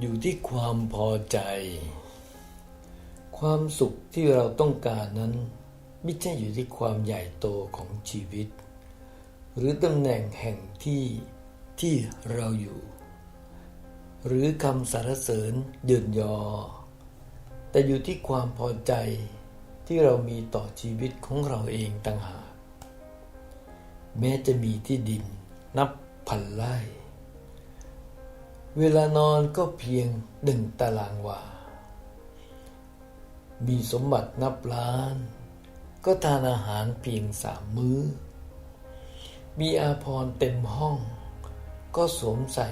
อยู่ที่ความพอใจ ความสุขที่เราต้องการนั้น ไม่ใช่อยู่ที่ความใหญ่โตของชีวิต หรือตำแหน่งแห่งที่ที่เราอยู่ หรือคำสรรเสริญเยินยอ แต่อยู่ที่ความพอใจที่เรามีต่อชีวิตของเราเองต่างหาก แม้จะมีที่ดินนับพันไร่ เวลานอนก็เพียงหนึ่งตารางวา มีสมบัตินับล้าน ก็ทานอาหารเพียงสามมื้อ มีอาภรณ์เต็มห้อง ก็สวมใส่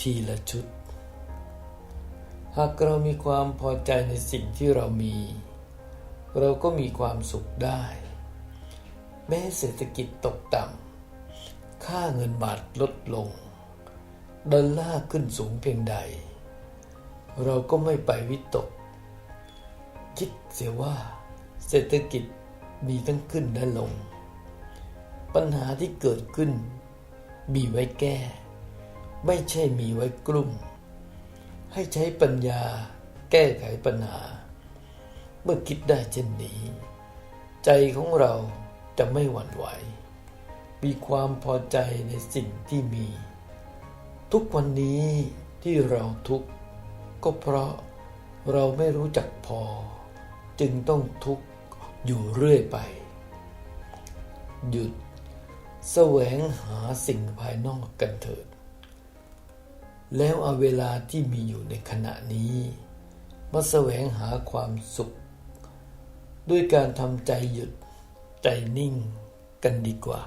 ทีละชุด หากเรามีความพอใจในสิ่งที่เรามี เราก็มีความสุขได้ แม้เศรษฐกิจตกต่ำ ค่าเงินบาทลดลง ดอลลาร์ขึ้นสูงเพียงใด เราก็ไม่ไปวิตก คิดเสียว่าเศรษฐกิจมีทั้งขึ้นและลง ปัญหาที่เกิดขึ้น มีไว้แก้ ไม่ใช่มีไว้กลุ่ม ให้ใช้ปัญญาแก้ไขปัญหา เมื่อคิดได้เช่นนี้ ใจของเราจะไม่หวั่นไหว มีความพอใจในสิ่งที่มี ทุกวันนี้ที่เราทุกข์ก็เพราะเราไม่รู้จักพอ จึงต้องทุกข์อยู่เรื่อยไป หยุดแสวงหาสิ่งภายนอกกันเถิด แล้วเอาเวลาที่มีอยู่ในขณะนี้ มาแสวงหาความสุข ด้วยการทำใจหยุดใจนิ่งกันดีกว่า